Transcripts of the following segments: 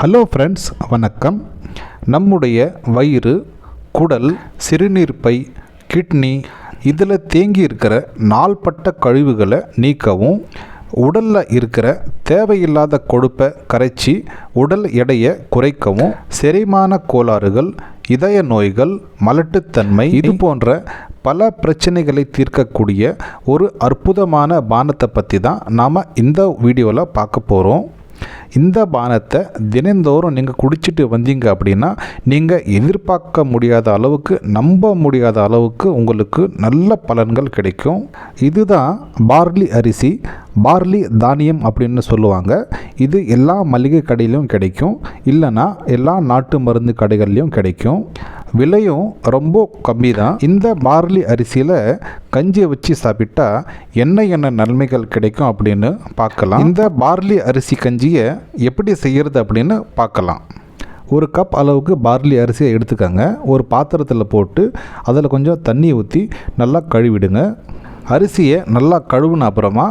Hello friends வணக்கம். நம்முடைய வயிறு குடல் சிறுநீர்ப்பை கிட்னி இதில் தேங்கி இருக்கிற நாள்பட்ட கழிவுகளை நீக்கவும் உடலில் இருக்கிற தேவையில்லாத கொழுப்பை கரைச்சி உடல் எடையை குறைக்கவும் செரிமான கோளாறுகள் இதய நோய்கள் மலட்டுத்தன்மை இது போன்ற பல பிரச்சனைகளை தீர்க்கக்கூடிய ஒரு அற்புதமான பானத்தை பற்றி தான் நாம் இந்த வீடியோவில் பார்க்க போகிறோம் இந்த பானத்தை தினந்தோறும் நீங்கள் குடிச்சிட்டு வந்தீங்க அப்படின்னா நீங்கள் எதிர்பார்க்க முடியாத அளவுக்கு நம்ப முடியாத அளவுக்கு உங்களுக்கு நல்ல பலன்கள் கிடைக்கும். இதுதான் பார்லி அரிசி பார்லி தானியம் அப்படின்னு சொல்லுவாங்க. இது எல்லா மளிகை கடையிலையும் கிடைக்கும். இல்லைன்னா எல்லா நாட்டு மருந்து கடைகள்லையும் கிடைக்கும். விலையும் ரொம்ப கம்மி தான் இந்த பார்லி அரிசியில் கஞ்சியை வச்சு சாப்பிட்டா என்ன என்ன நன்மைகள் கிடைக்கும் அப்படின்னு பார்க்கலாம். இந்த பார்லி அரிசி கஞ்சியை எப்படி செய்கிறது அப்படின்னு பார்க்கலாம். ஒரு கப் அளவுக்கு பார்லி அரிசியை எடுத்துக்கோங்க. ஒரு பாத்திரத்தில் போட்டு அதில் கொஞ்சம் தண்ணி ஊற்றி நல்லா கழுவிடுங்க. அரிசியை நல்லா கழுவுன அப்புறமா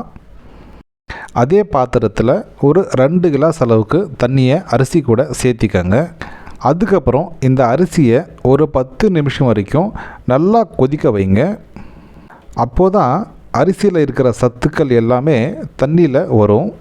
அதே பாத்திரத்தில் ஒரு ரெண்டு கிளாஸ் அளவுக்கு தண்ணியை அரிசி கூட சேர்த்திக்கங்க. அதுக்கப்புறம் இந்த அரிசியை ஒரு பத்து நிமிஷம் வரைக்கும் நல்லா கொதிக்க வைங்க. அப்போதான் அரிசியில் இருக்கிற சத்துக்கள் எல்லாமே தண்ணியில் வரும்.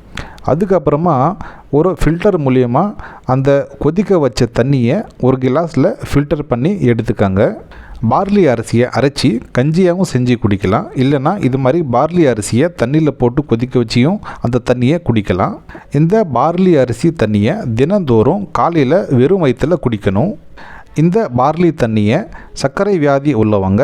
அதுக்கப்புறமா ஒரு ஃபில்டர் மூலியமாக அந்த கொதிக்க வச்ச தண்ணியை ஒரு கிளாஸில் ஃபில்டர் பண்ணி எடுத்துக்கங்க. பார்லி அரிசியை அரைச்சி கஞ்சியாகவும் செஞ்சு குடிக்கலாம். இல்லைன்னா இது மாதிரி பார்லி அரிசியை தண்ணியில் போட்டு கொதிக்க வச்சியும் அந்த தண்ணியை குடிக்கலாம். இந்த பார்லி அரிசி தண்ணியை தினந்தோறும் காலையில் வெறும் வயிற்றில் குடிக்கணும். இந்த பார்லி தண்ணியை சர்க்கரை வியாதி உள்ளவங்க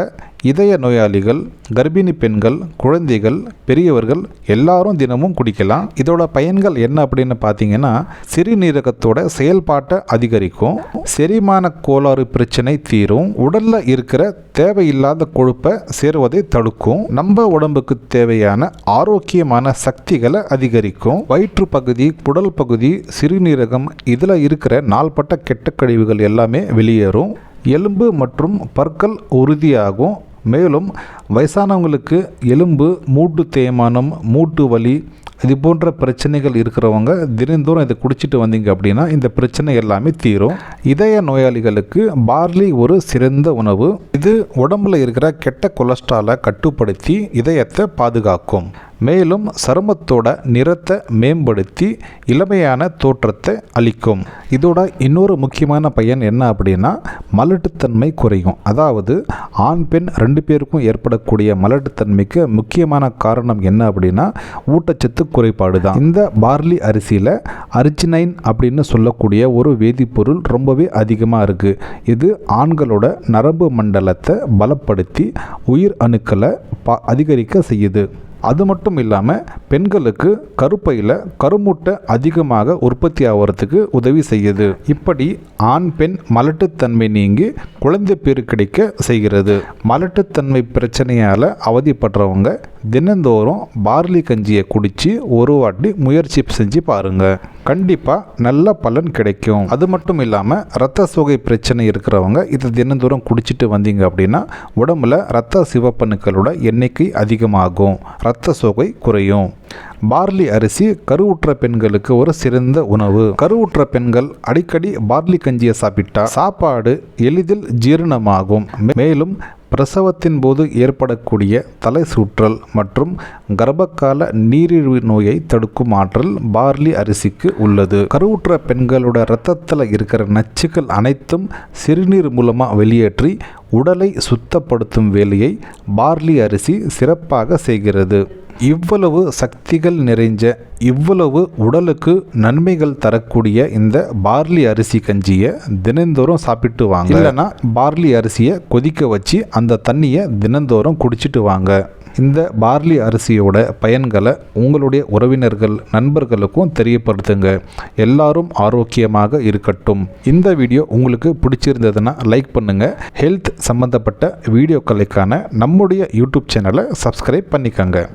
இதய நோயாளிகள் கர்ப்பிணி பெண்கள் குழந்தைகள் பெரியவர்கள் எல்லாரும் தினமும் குடிக்கலாம். இதோட பயன்கள் என்ன அப்படின்னு பார்த்தீங்கன்னா சிறுநீரகத்தோட செயல்பாட்டை அதிகரிக்கும் செரிமான கோளாறு பிரச்சனை தீரும் உடலில் இருக்கிற தேவையில்லாத கொழுப்பை சேருவதை தடுக்கும் நம்ம உடம்புக்கு தேவையான ஆரோக்கியமான சக்திகளை அதிகரிக்கும் வயிற்று பகுதி குடல் பகுதி சிறுநீரகம் இதில் இருக்கிற நாள்பட்ட கெட்ட கழிவுகள் எல்லாமே வெளியேறும். எலும்பு மற்றும் பற்கள் உறுதியாகும். மேலும் வயசானவங்களுக்கு எலும்பு மூட்டு தேய்மானம் மூட்டு வலி இது போன்ற பிரச்சனைகள் இருக்கிறவங்க தினந்தோறும் இதை குடிச்சிட்டு வந்தீங்க அப்படின்னா இந்த பிரச்சனை எல்லாமே தீரும். இதய நோயாளிகளுக்கு பார்லி ஒரு சிறந்த உணவு. இது உடம்புல இருக்கிற கெட்ட கொலஸ்ட்ராலை கட்டுப்படுத்தி இதயத்தை பாதுகாக்கும். மேலும் சருமத்தோட நிறத்தை மேம்படுத்தி இளமையான தோற்றத்தை அளிக்கும். இதோட இன்னொரு முக்கியமான பயன் என்ன அப்படின்னா மலட்டுத்தன்மை குறையும். அதாவது ஆண் பெண் ரெண்டு பேருக்கும் ஏற்படக்கூடிய மலட்டுத்தன்மைக்கு முக்கியமான காரணம் என்ன அப்படின்னா ஊட்டச்சத்து குறைபாடு தான். இந்த பார்லி அரிசியில் அரிச்சினைன் அப்படின்னு சொல்லக்கூடிய ஒரு வேதிப்பொருள் ரொம்பவே அதிகமாக இருக்குது இது ஆண்களோட நரம்பு மண்டலத்தை பலப்படுத்தி உயிர் அணுக்களை பா அதிகரிக்க செய்யுது. அது மட்டும் இல்லாமல் பெண்களுக்கு கருப்பையில் கருமுட்டை அதிகமாக உற்பத்தி ஆகிறதுக்கு உதவி செய்யுது. இப்படி ஆண் பெண் மலட்டுத்தன்மை நீங்கி குழந்தை பேர் கிடைக்க செய்கிறது. மலட்டுத்தன்மை பிரச்சனையால் அவதிப்படுறவங்க தினந்தோறும் பார்லி கஞ்சியை குடித்து ஒரு வாட்டி முயற்சி செஞ்சு பாருங்கள் கண்டிப்பாக நல்ல பலன் கிடைக்கும். அது மட்டும் இல்லாமல் ரத்த சோகை பிரச்சனை இருக்கிறவங்க இதை தினந்தோறும் குடிச்சிட்டு வந்தீங்க அப்படின்னா உடம்புல ரத்த சிவப்பணுக்களோட எண்ணிக்கை அதிகமாகும். ரத்த சோகை குறையும். பார்லி அரிசி கருவுற்ற பெண்களுக்கு ஒரு சிறந்த உணவு. கருவுற்ற பெண்கள் அடிக்கடி பார்லி கஞ்சியை சாப்பிட்டால் சாப்பாடு எளிதில் ஜீரணமாகும். மேலும் பிரசவத்தின் போது ஏற்படக்கூடிய தலை சுற்றல் மற்றும் கர்ப்பகால நீரிழிவு நோயை தடுக்கும் ஆற்றல் பார்லி அரிசிக்கு உள்ளது. கருவுற்ற பெண்களோட இரத்தத்தில் இருக்கிற நச்சுக்கள் அனைத்தும் சிறுநீர் மூலமாக வெளியேற்றி உடலை சுத்தப்படுத்தும் வேலையை பார்லி அரிசி சிறப்பாக செய்கிறது. இவ்வளவு சக்திகள் நிறைஞ்ச இவ்வளவு உடலுக்கு நன்மைகள் தரக்கூடிய இந்த பார்லி அரிசி கஞ்சியை தினந்தோறும் சாப்பிட்டு வாங்க. இல்லைன்னா பார்லி அரிசியை கொதிக்க வச்சு அந்த தண்ணியை தினந்தோறும் குடிச்சிட்டு வாங்க. இந்த பார்லி அரிசியோட பயன்களை உங்களுடைய உறவினர்கள் நண்பர்களுக்கும் தெரியப்படுத்துங்க. எல்லாரும் ஆரோக்கியமாக இருக்கட்டும். இந்த வீடியோ உங்களுக்கு பிடிச்சிருந்ததுன்னா லைக் பண்ணுங்கள் ஹெல்த் சம்மந்தப்பட்ட வீடியோக்களுக்கான நம்முடைய யூடியூப் சேனலை சப்ஸ்கிரைப் பண்ணிக்கோங்க.